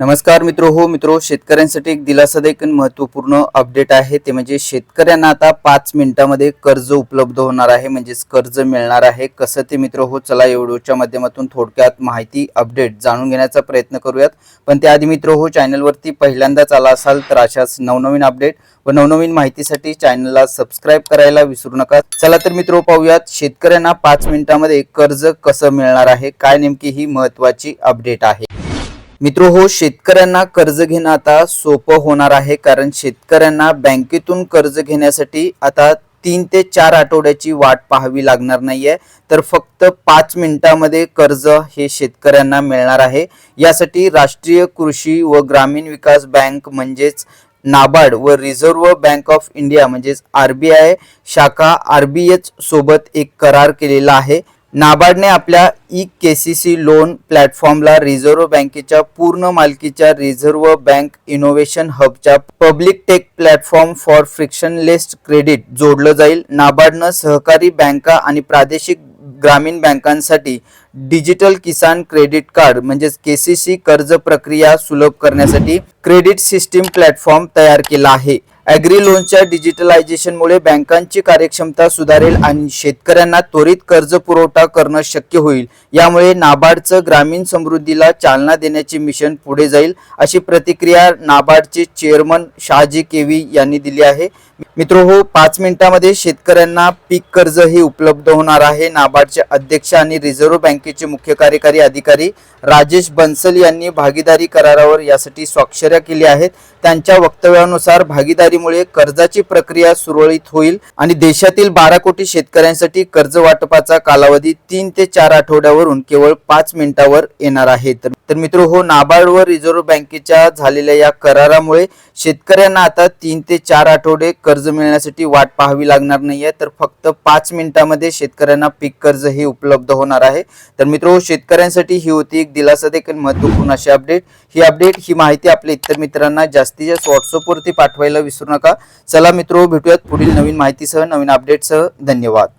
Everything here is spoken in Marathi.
नमस्कार मित्र हो मित्र शेतकऱ्यांसाठी एक दिलासादायक आणि महत्त्वपूर्ण अपडेट आहे. ते म्हणजे शेतकऱ्यांना आता पाच मिनिटामध्ये कर्ज उपलब्ध होणार आहे. म्हणजेच कर्ज मिळणार आहे. कसं ते मित्र हो चला या व्हिडिओच्या माध्यमातून थोडक्यात माहिती अपडेट जाणून घेण्याचा प्रयत्न करूयात. पण त्याआधी मित्र हो चॅनलवरती पहिल्यांदाच आला असाल तर अशाच नवनवीन अपडेट व नवनवीन माहितीसाठी चॅनलला सबस्क्राईब करायला विसरू नका. चला तर मित्र पाहूयात शेतकऱ्यांना पाच मिनिटामध्ये कर्ज कसं मिळणार आहे. काय नेमकी ही महत्वाची अपडेट आहे. मित्र हो शेतकऱ्यांना कर्ज घेणं आता सोपं होणार आहे कारण शेतकऱ्यांना बँकेतून कर्ज घेण्यासाठी आता तीन ते चार आठवड्याची वाट पाहावी लागणार नाहीये. तर फक्त पाच मिनिटामध्ये कर्ज हे शेतकऱ्यांना मिळणार आहे. यासाठी राष्ट्रीय कृषी व ग्रामीण विकास बँक म्हणजेच नाबार्ड व रिझर्व्ह बँक ऑफ इंडिया म्हणजेच आरबीआय शाखा आरबीएच सोबत एक करार केलेला आहे. नाबार्डने आपल्या E K C C loan प्लॅटफॉर्मला रिझर्व्ह बँकेच्या पूर्ण मालकीच्या reserve bank innovation हबच्या public tech platform for frictionless credit जोडलं जाईल. नाबार्डनं सहकारी बँका आणि प्रादेशिक ग्रामीण बँकांसाठी डिजिटल किसान क्रेडिट कार्ड म्हणजेच के सी सी कर्ज प्रक्रिया सुलभ करण्यासाठी क्रेडिट सिस्टीम प्लॅटफॉर्म तयार केला आहे. ॲग्री लोनच्या डिजिटलायझेशनमुळे बँकांची कार्यक्षमता सुधारेल आणि शेतकऱ्यांना त्वरित कर्ज पुरवठा करणं शक्य होईल. यामुळे नाबार्डचं ग्रामीण समृद्धीला चालना देण्याचे मिशन पुढे जाईल अशी प्रतिक्रिया नाबार्डचे चेअरमन शहाजी केवी यांनी दिली आहे. मित्र हो पाच मिनिटामध्ये शेतकऱ्यांना पीक कर्ज हे उपलब्ध होणार आहे. नाबार्डचे अध्यक्ष आणि रिझर्व्ह बँकेचे मुख्य कार्यकारी अधिकारी राजेश बन्सल यांनी भागीदारी करारावर यासाठी स्वाक्षऱ्या केल्या आहेत. त्यांच्या वक्तव्यानुसार भागीदारीमुळे कर्जाची प्रक्रिया सुरळीत होईल आणि देशातील बारा कोटी शेतकऱ्यांसाठी कर्ज वाटपाचा कालावधी तीन ते चार आठवड्यावरून केवळ पाच मिनिटावर येणार आहे. तर तर मित्र हो नाबार्ड व रिझर्व्ह बँकेच्या झालेल्या या करारामुळे शेतकऱ्यांना आता तीन ते चार आठवडे कर्ज मिळण्यासाठी वाट पाहावी लागणार नाहीये. तर फक्त पाच मिनिटामध्ये शेतकऱ्यांना पीक कर्ज हे उपलब्ध होणार आहे. तर मित्र हो शेतकऱ्यांसाठी ही होती एक दिलासा देखील महत्त्वपूर्ण अशी अपडेट. ही अपडेट ही माहिती आपल्या इतर मित्रांना जास्तीत जास्त व्हॉट्सअपवरती पाठवायला विसरू नका. चला मित्र भेटूयात पुढील नवीन माहितीसह नवीन अपडेटसह धन्यवाद.